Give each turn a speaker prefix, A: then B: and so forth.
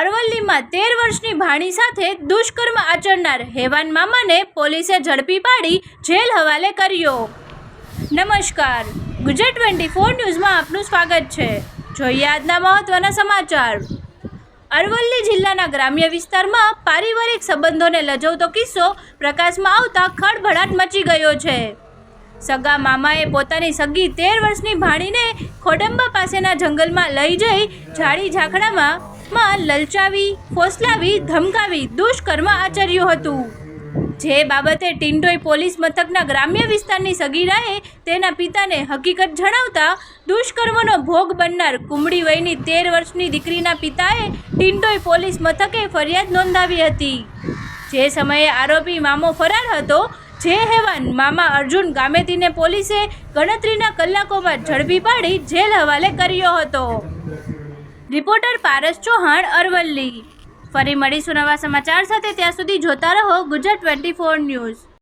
A: અરવલ્લીમાં તેર વર્ષની ભાણી સાથે દુષ્કર્મ આચરનાર હેવાન મામાને પોલીસે ઝડપી પાડી જેલ હવાલે કર્યો. નમસ્કાર. ગુજરાત ટ્વેન્ટી ફોર ન્યૂઝમાં આપનું સ્વાગત છે. જોઈએ આજના મહત્ત્વના સમાચાર. અરવલ્લી જિલ્લાના ગ્રામ્ય વિસ્તારમાં પારિવારિક સંબંધોને લજવતો કિસ્સો પ્રકાશમાં આવતા ખળભળાટ મચી ગયો છે. સગા મામાએ પોતાની સગી તેર વર્ષની ભાણીને ખોડંબા પાસેના જંગલમાં લઈ જઈ ઝાડી ઝાકડામાં માં લલચાવી, ફોસલાવી, ધમકાવી દુષ્કર્મ આચર્યું હતું. જે બાબતે ટિન્ટોઈ પોલીસ મથકના ગ્રામ્ય વિસ્તારની સગીરાએ તેના પિતાને હકીકત જણાવતા દુષ્કર્મનો ભોગ બનનાર કુમળી વયની તેર વર્ષની દીકરીના પિતાએ ટિન્ટોઈ પોલીસ મથકે ફરિયાદ નોંધાવી હતી. જે સમયે આરોપી મામો ફરાર હતો, જે હેવાન મામા અર્જુન ગામેતીને પોલીસે ગણતરીના કલાકોમાં ઝડપી પાડી જેલ હવાલે કર્યો હતો. રિપોર્ટર પારસ ચૌહાણ, અરવલ્લી. ફરી મળીશું નવા સમાચાર સાથે. ત્યાં સુધી જોતા રહો ગુજરાત ટ્વેન્ટી ફોર ન્યૂઝ.